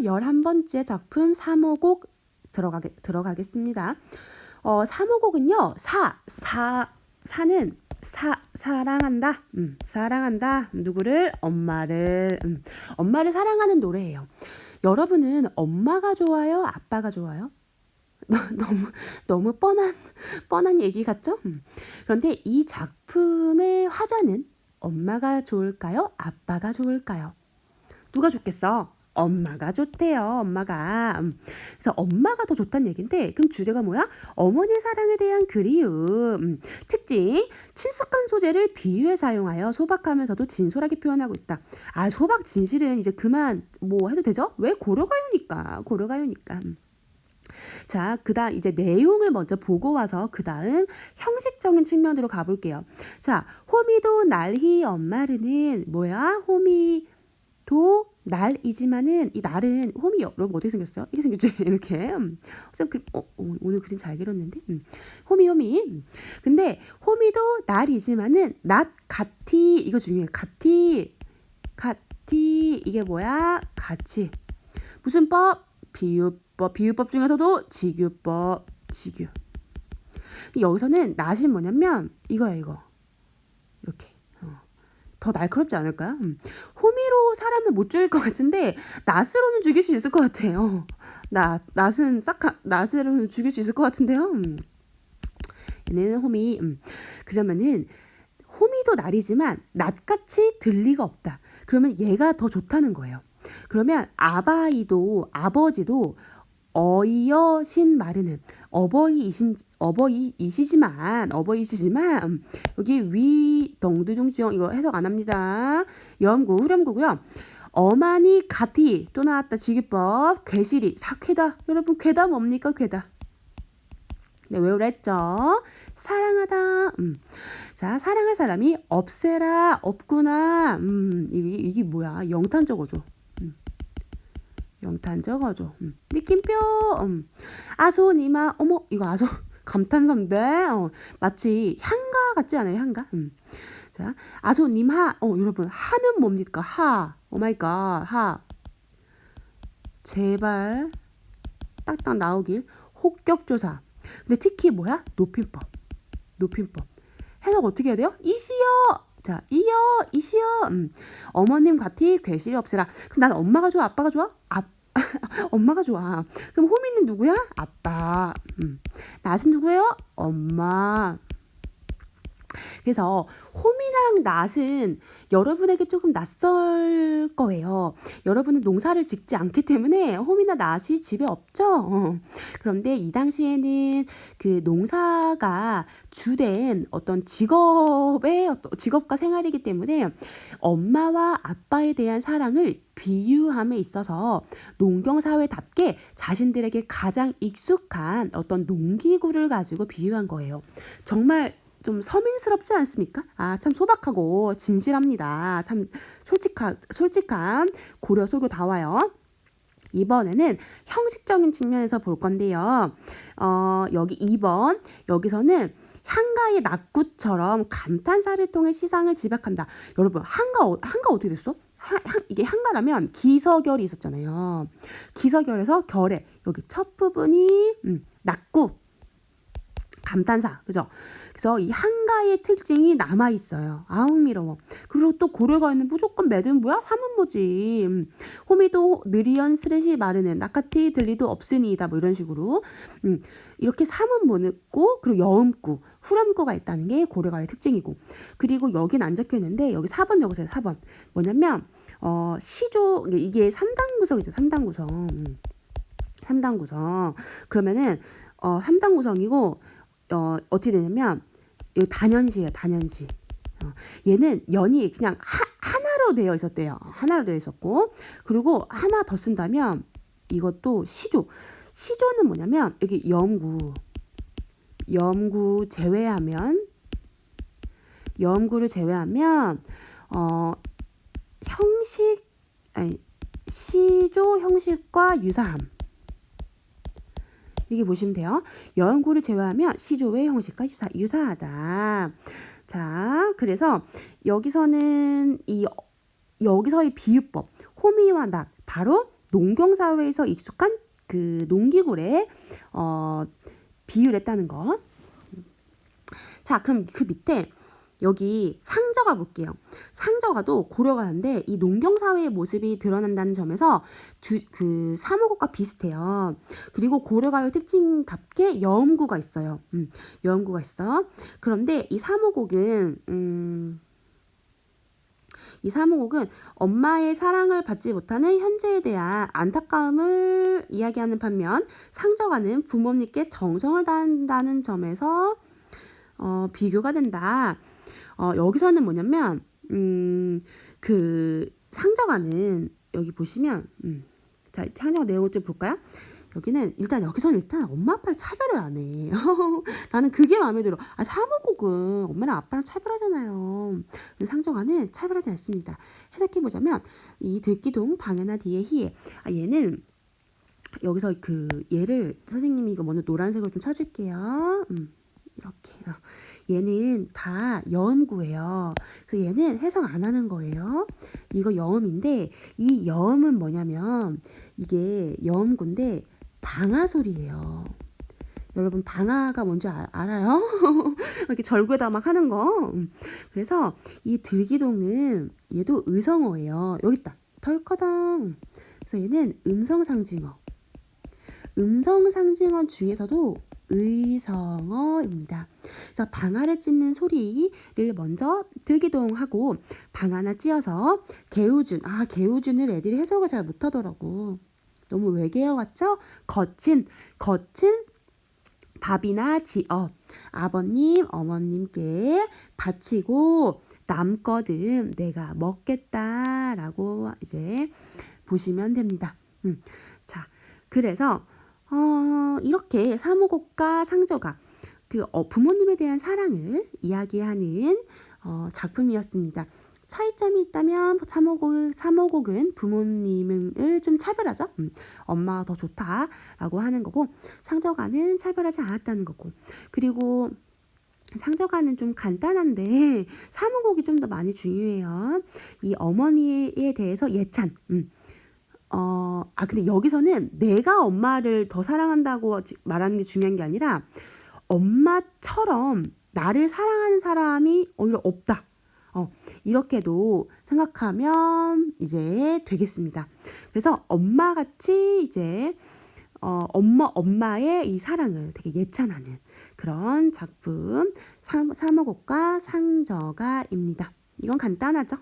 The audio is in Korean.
11번째 작품 3호곡 들어가게, 들어가겠습니다. 어, 3호곡은요. 사, 사, 사는 사, 사랑한다. 음, 사랑한다. 누구를? 엄마를. 음, 엄마를 사랑하는 노래예요. 여러분은 엄마가 좋아요? 아빠가 좋아요? 너무 너무 뻔한 뻔한 얘기 같죠? 음. 그런데 이 작품의 화자는 엄마가 좋을까요? 아빠가 좋을까요? 누가 좋겠어? 엄마가 좋대요. 엄마가. 음. 그래서 엄마가 더 좋다는 얘긴데 그럼 주제가 뭐야? 어머니 사랑에 대한 그리움. 음. 특징 친숙한 소재를 비유에 사용하여 소박하면서도 진솔하게 표현하고 있다. 아 소박 진실은 이제 그만 뭐 해도 되죠? 왜 고려가요니까 고려가요니까. 음. 자, 그 다음 이제 내용을 먼저 보고 와서 그 다음 형식적인 측면으로 가볼게요. 자, 호미도 날히 엄마르는 뭐야? 호미도 날이지만은 이 날은 홈이 여러분 어떻게 생겼어요? 이게 생겼죠 이렇게. 음. 쌤 그, 어, 오늘 그림 잘 그렸는데? 음. 홈이 홈이. 음. 근데 홈이도 날이지만은 낮 같이 이거 중요해. 같이 같이 이게 뭐야? 같이. 무슨 법? 비유법. 비유법 중에서도 지규법 지규. 여기서는 낮이 뭐냐면 이거야 이거. 이렇게 더 날카롭지 않을까요? 음. 호미로 사람을 못 죽일 것 같은데 낫으로는 죽일 수 있을 것 같아요. 낫 낫은 싹 낫으로는 죽일 수 있을 것 같은데요. 음. 얘네는 호미. 음. 그러면은 호미도 날이지만 낫같이 들리가 없다. 그러면 얘가 더 좋다는 거예요. 그러면 아바이도 아버지도 어이여신 마르는 어버이이신 어버이이시지만 어버이시지만 음, 여기 위 덩두중주형 이거 해석 안 합니다. 염구 후렴구고요. 어마니 가티 또 나왔다 지기법 괴실이 사쾌다 여러분 괴다 뭡니까 괴다 네, 외우라 했죠. 사랑하다. 음. 자, 사랑할 사람이 없애라, 없구나. 음, 이게, 이게 뭐야? 영탄 적어줘. 영탄 적어줘. 음. 느낌표. 음. 아소니마. 어머 이거 아소 감탄사인데. 어. 마치 향가 같지 않아요? 향가. 음. 자 아소님하. 어 여러분 하는 뭡니까? 하. 오 마이 갓 하. 제발 딱딱 나오길. 혹격조사. 근데 특히 뭐야? 높임법. 높임법. 해석 어떻게 해야 돼요? 이시여. 자, 이여, 이시여. 음. 어머님 같이 괴실이 없으라. 그럼 난 엄마가 좋아, 아빠가 좋아? 아, 엄마가 좋아. 그럼 호미는 누구야? 아빠. 음. 낫은 누구예요? 엄마. 그래서 홈이랑 낫은 여러분에게 조금 낯설 거예요. 여러분은 농사를 짓지 않기 때문에 홈이나 낫이 집에 없죠. 어. 그런데 이 당시에는 그 농사가 주된 어떤 직업의 어떤 직업과 생활이기 때문에 엄마와 아빠에 대한 사랑을 비유함에 있어서 농경사회답게 자신들에게 가장 익숙한 어떤 농기구를 가지고 비유한 거예요. 정말 좀 서민스럽지 않습니까? 아, 참 소박하고 진실합니다. 참 솔직한, 솔직한 고려 소교 다와요. 이번에는 형식적인 측면에서 볼 건데요. 어, 여기 2번. 여기서는 한가의 낙구처럼 감탄사를 통해 시상을 지백한다. 여러분, 한가, 한가 어떻게 됐어? 하, 하, 이게 한가라면 기서결이 있었잖아요. 기서결에서 결에 여기 첫 부분이 음, 낙구 감탄사 그죠? 그래서 이 한가의 특징이 남아 있어요. 아우 미러워. 그리고 또 고려가 있는 무조건 매든 뭐야? 사문모지. 음. 호미도 느리연 스레시 마르는 나카티 들리도 없으니이다 뭐 이런 식으로 음. 이렇게 사문모 넣고 그리고 여음구 후렴구가 있다는 게 고려가의 특징이고 그리고 여긴 안 적혀 있는데 여기 4번 적으세요. 4번 뭐냐면 어 시조 이게 3단 구성이죠. 3단 구성. 음. 3단 구성. 그러면은 어 3단 구성이고 어, 어떻게 되냐면 이 단연시예요. 단연시. 어, 얘는 연이 그냥 하, 하나로 되어 있었대요. 하나로 되어 있었고 그리고 하나 더 쓴다면 이것도 시조. 시조는 뭐냐면 여기 염구. 염구 제외하면 염구를 제외하면 어 형식 아니 시조 형식과 유사함. 이렇게 보시면 돼요. 여연고를 제외하면 시조의 형식과 유사, 유사하다. 자, 그래서 여기서는 이 여기서의 비유법 호미와 낫 바로 농경 사회에서 익숙한 그 농기구에 어, 비유했다는 거. 자, 그럼 그 밑에 여기 상저가 볼게요. 상저가도 고려가는데 이 농경 사회의 모습이 드러난다는 점에서 주, 그 사무국과 비슷해요. 그리고 고려가의 특징답게 여음구가 있어요. 음, 여음구가 있어. 그런데 이 사무국은 음, 이 사무국은 엄마의 사랑을 받지 못하는 현재에 대한 안타까움을 이야기하는 반면 상저가는 부모님께 정성을 다한다는 점에서 어, 비교가 된다. 어, 여기서는 뭐냐면 음, 그 상저가는 여기 보시면 음, 자 상저가 내용을 좀 볼까요? 여기는 일단 여기서는 일단 엄마 아빠를 차별을 안 해. 나는 그게 마음에 들어. 아 사무국은 엄마랑 아빠랑 차별하잖아요. 상저가는 차별하지 않습니다. 해석해 보자면 이 들기동 방해나 뒤에 희에 아 얘는 여기서 그 얘를 선생님이 이거 먼저 노란색으로 좀 쳐줄게요. 음, 이렇게 어. 얘는 다 여음구예요. 그래서 얘는 해석 안 하는 거예요. 이거 여음인데 이 여음은 뭐냐면 이게 여음구인데 방아 소리예요. 여러분 방아가 뭔지 아- 알아요? 이렇게 절구에다 막 하는 거. 음. 그래서 이 들기동은 얘도 의성어예요. 여기 있다. 털커덩. 그래서 얘는 음성 상징어. 음성 상징어 중에서도 의성어입니다. 그래서 방아를 찢는 소리를 먼저 들기동하고 방아나 찧어서 개우준 아 개우준을 애들이 해석을 잘 못하더라고. 너무 외계어 같죠? 거친 거친 밥이나 지어 아버님 어머님께 바치고 남거든 내가 먹겠다라고 이제 보시면 됩니다. 음. 자 그래서 어, 이렇게 사무국과 상저가 그 어, 부모님에 대한 사랑을 이야기하는 어, 작품이었습니다. 차이점이 있다면 사모곡, 사모곡은 부모님을 좀 차별하죠. 음, 엄마가 더 좋다라고 하는 거고 상저가는 차별하지 않았다는 거고 그리고 상저가는 좀 간단한데 사무곡이 좀 더 많이 중요해요. 이 어머니에 대해서 예찬. 음. 어, 아 근데 여기서는 내가 엄마를 더 사랑한다고 지- 말하는 게 중요한 게 아니라 엄마처럼 나를 사랑하는 사람이 오히려 없다. 어, 이렇게도 생각하면 이제 되겠습니다. 그래서 엄마 같이 이제 어, 엄마 엄마의 이 사랑을 되게 예찬하는 그런 작품 사, 사모곡과 상저가입니다. 이건 간단하죠?